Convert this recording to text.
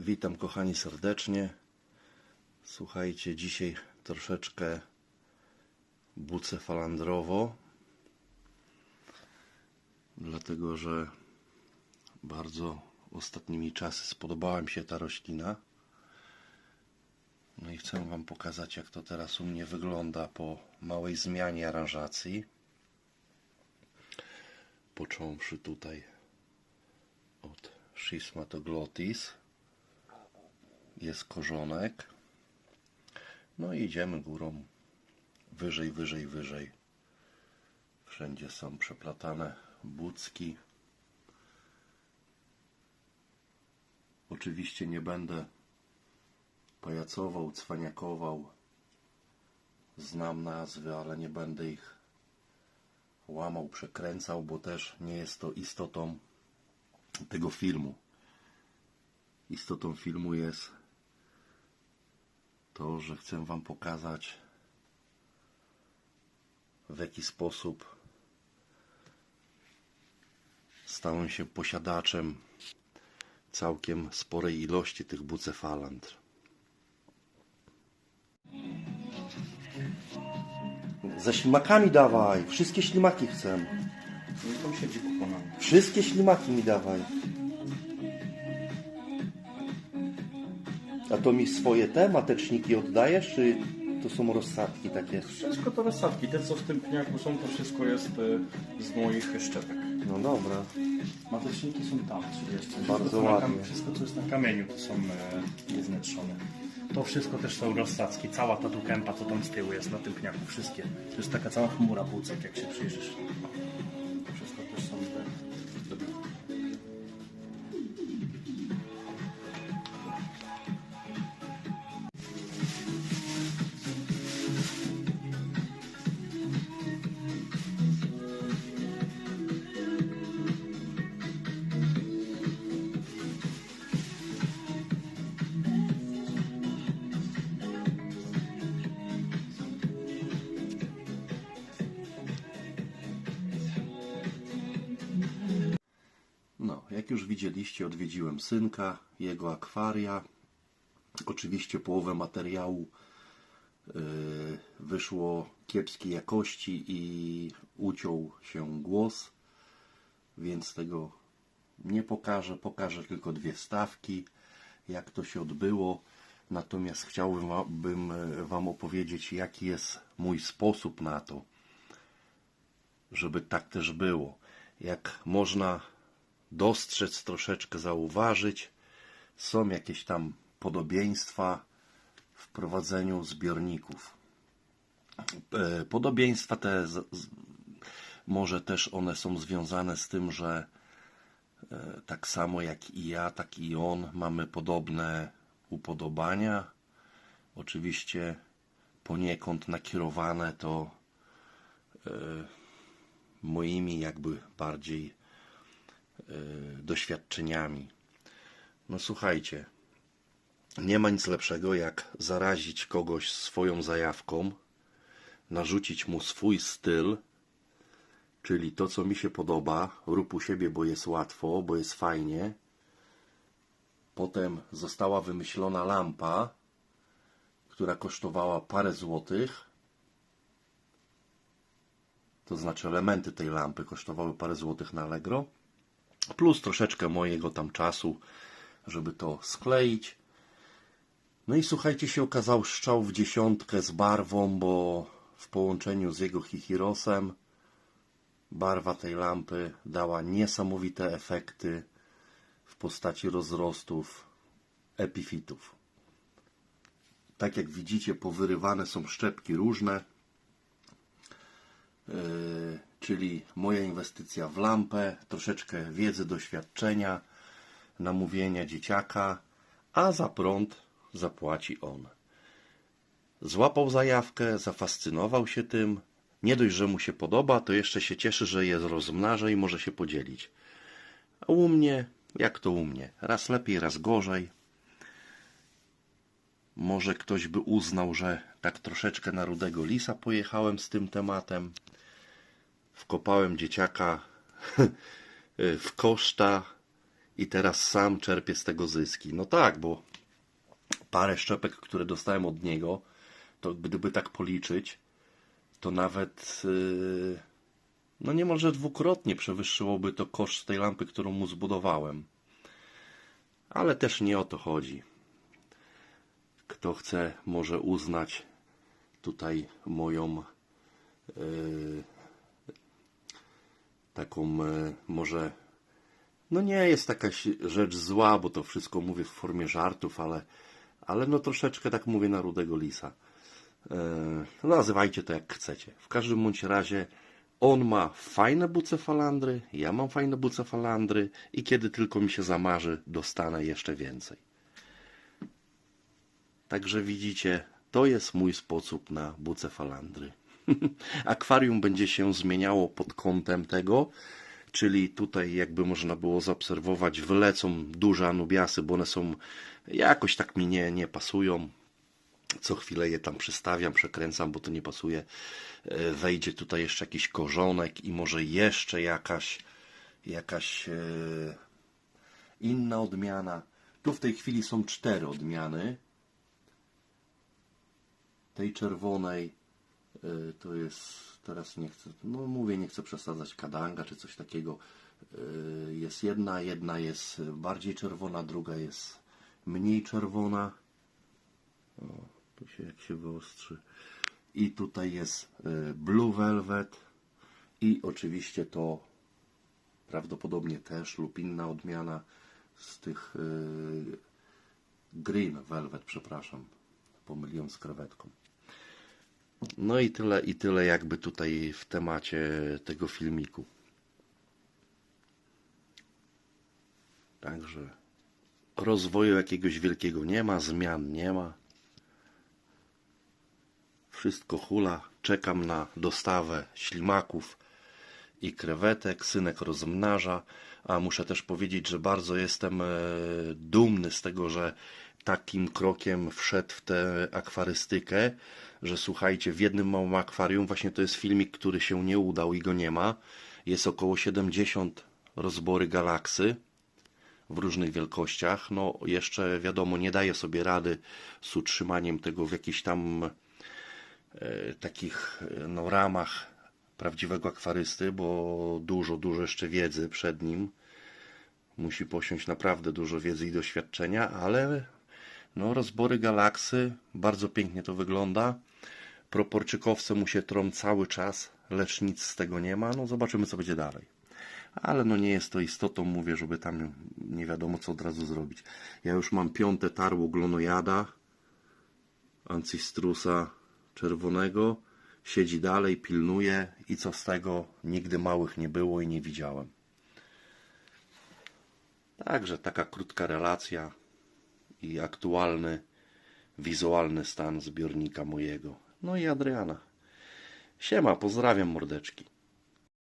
Witam kochani serdecznie. Słuchajcie, dzisiaj troszeczkę bucefalandrowo, dlatego że bardzo ostatnimi czasy spodobała mi się ta roślina. No i chcę Wam pokazać, jak to teraz u mnie wygląda po małej zmianie aranżacji. Począwszy tutaj od Schismatoglotis jest korzonek. No i idziemy górą, wyżej, wyżej, wyżej. Wszędzie są przeplatane bucki. Oczywiście nie będę pajacował, cwaniakował. Znam nazwy, ale nie będę ich łamał, przekręcał, bo też nie jest to istotą tego filmu. Istotą filmu jest to, że chcę Wam pokazać, w jaki sposób stałem się posiadaczem całkiem sporej ilości tych bucefalandr. Ze ślimakami dawaj, wszystkie ślimaki chcę. Wszystkie ślimaki mi dawaj. A to mi swoje te mateczniki oddajesz, czy to są rozsadki takie? Wszystko to rozsadki. Te co w tym pniaku są, to wszystko jest e, z moich szczepek. No dobra. Mateczniki są tam, czyli jeszcze Bardzo wszystko, co na ładnie. kam- Wszystko co jest na kamieniu to są nieznętrzone. To wszystko też są rozsadzki. Cała ta tu kępa, co tam z tyłu jest na tym pniaku. Wszystkie. To jest taka cała chmura bucek, jak się przyjrzysz. Jak już widzieliście, odwiedziłem synka, jego akwaria. Oczywiście połowę materiału yy, wyszło kiepskiej jakości i uciął się głos, więc tego nie pokażę. Pokażę tylko dwie stawki, jak to się odbyło. Natomiast chciałbym e, Wam opowiedzieć, jaki jest mój sposób na to, żeby tak też było. Jak można dostrzec, troszeczkę zauważyć. Są jakieś tam podobieństwa w prowadzeniu zbiorników. E, Podobieństwa te, może też one są związane z tym, że e, tak samo jak i ja, tak i on mamy podobne upodobania. Oczywiście poniekąd nakierowane to e, moimi jakby bardziej doświadczeniami. No słuchajcie, nie ma nic lepszego jak zarazić kogoś swoją zajawką, narzucić mu swój styl, czyli to, co mi się podoba, rób u siebie, bo jest łatwo, bo jest fajnie. Potem została wymyślona lampa, która kosztowała parę złotych. To znaczy elementy tej lampy kosztowały parę złotych na Allegro plus troszeczkę mojego tam czasu, żeby to skleić. No i słuchajcie, się okazał strzał w dziesiątkę z barwą, bo w połączeniu z jego chichirosem barwa tej lampy dała niesamowite efekty w postaci rozrostów epifitów. Tak jak widzicie, powyrywane są szczepki różne. Yy, czyli moja inwestycja w lampę, troszeczkę wiedzy, doświadczenia, namówienia dzieciaka, a za prąd zapłaci on. Złapał zajawkę, zafascynował się tym. Nie dość, że mu się podoba, to jeszcze się cieszy, że je rozmnaża i może się podzielić. A u mnie, jak to u mnie? Raz lepiej, raz gorzej. Może ktoś by uznał, że tak troszeczkę na rudego lisa pojechałem z tym tematem. Wkopałem dzieciaka w koszta i teraz sam czerpię z tego zyski. No tak, bo parę szczepek, które dostałem od niego, to gdyby tak policzyć, to nawet yy, no niemalże dwukrotnie przewyższyłoby to koszt tej lampy, którą mu zbudowałem. Ale też nie o to chodzi. Kto chce, może uznać tutaj moją yy, taką yy, może no nie jest jakaś rzecz zła, bo to wszystko mówię w formie żartów, ale, ale no troszeczkę tak mówię na rudego lisa. Yy, nazywajcie to jak chcecie. W każdym bądź razie on ma fajne bucefalandry, ja mam fajne bucefalandry i kiedy tylko mi się zamarzy, dostanę jeszcze więcej. Także widzicie, to jest mój sposób na bucefalandry. Akwarium będzie się zmieniało pod kątem tego, czyli tutaj jakby można było zaobserwować, wylecą duże anubiasy, bo one są jakoś tak mi nie, nie pasują. Co chwilę je tam przystawiam, przekręcam, bo to nie pasuje. E, Wejdzie tutaj jeszcze jakiś korzonek i może jeszcze jakaś jakaś e, inna odmiana. Tu w tej chwili są cztery odmiany. Tej czerwonej to jest, teraz nie chcę, no mówię, nie chcę przesadzać kadanga czy coś takiego. Y, Jest jedna, jedna jest bardziej czerwona, druga jest mniej czerwona. O, tu się jak się wyostrzy. I tutaj jest y, Blue Velvet i oczywiście to prawdopodobnie też lub inna odmiana z tych Green Velvet, przepraszam. Pomyliłem z krewetką. No i tyle, i tyle jakby tutaj w temacie tego filmiku. Także rozwoju jakiegoś wielkiego nie ma, zmian nie ma. Wszystko hula. Czekam na dostawę ślimaków i krewetek. Synek rozmnaża. A muszę też powiedzieć, że bardzo jestem e, dumny z tego, że takim krokiem wszedł w tę akwarystykę, że słuchajcie, w jednym małym akwarium, właśnie to jest filmik, który się nie udał i go nie ma. Jest około 70 rozbory galaksy w różnych wielkościach. No, jeszcze wiadomo, nie daję sobie rady z utrzymaniem tego w jakichś tam e, takich e, no, ramach prawdziwego akwarysty, bo dużo, dużo jeszcze wiedzy przed nim. Musi posiąść naprawdę dużo wiedzy i doświadczenia, ale no, rozbory galaksy, bardzo pięknie to wygląda. Proporczykowce mu się trą cały czas, lecz nic z tego nie ma. No zobaczymy, co będzie dalej. Ale no nie jest to istotą, mówię, żeby tam nie wiadomo, co od razu zrobić. Ja już mam piąte tarło glonojada, ancistrusa czerwonego. Siedzi dalej, pilnuje i co z tego? Nigdy małych nie było i nie widziałem. Także taka krótka relacja i aktualny, wizualny stan zbiornika mojego. No i Adriana. Siema, pozdrawiam mordeczki.